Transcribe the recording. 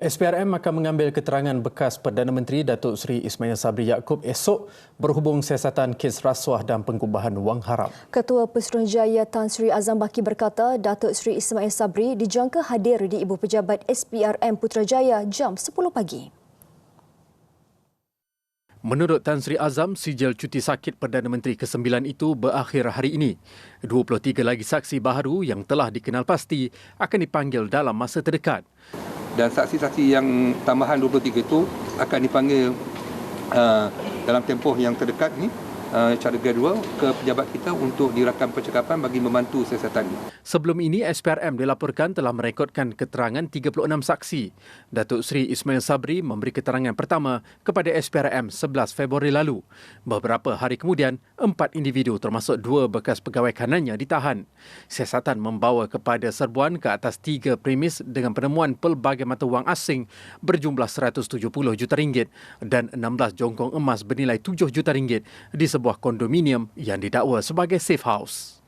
SPRM akan mengambil keterangan bekas Perdana Menteri Datuk Seri Ismail Sabri Yaakob esok berhubung siasatan kes rasuah dan pengubahan wang haram. Ketua Pesuruhjaya Tan Sri Azam Baki berkata Datuk Seri Ismail Sabri dijangka hadir di Ibu Pejabat SPRM Putrajaya jam 10 pagi. Menurut Tan Sri Azam, sijil cuti sakit Perdana Menteri ke-9 itu berakhir hari ini. 23 lagi saksi baharu yang telah dikenal pasti akan dipanggil dalam masa terdekat dan saksi-saksi yang tambahan 23 itu akan dipanggil uh, dalam tempoh yang terdekat ni uh, cara gradual ke pejabat kita untuk dirakam percakapan bagi membantu siasatan ini. Sebelum ini, SPRM dilaporkan telah merekodkan keterangan 36 saksi. Datuk Seri Ismail Sabri memberi keterangan pertama kepada SPRM 11 Februari lalu. Beberapa hari kemudian, empat individu termasuk dua bekas pegawai kanannya ditahan. Siasatan membawa kepada serbuan ke atas tiga premis dengan penemuan pelbagai mata wang asing berjumlah 170 juta ringgit dan 16 jongkong emas bernilai 7 juta ringgit di sebuah kondominium yang didakwa sebagai safe house.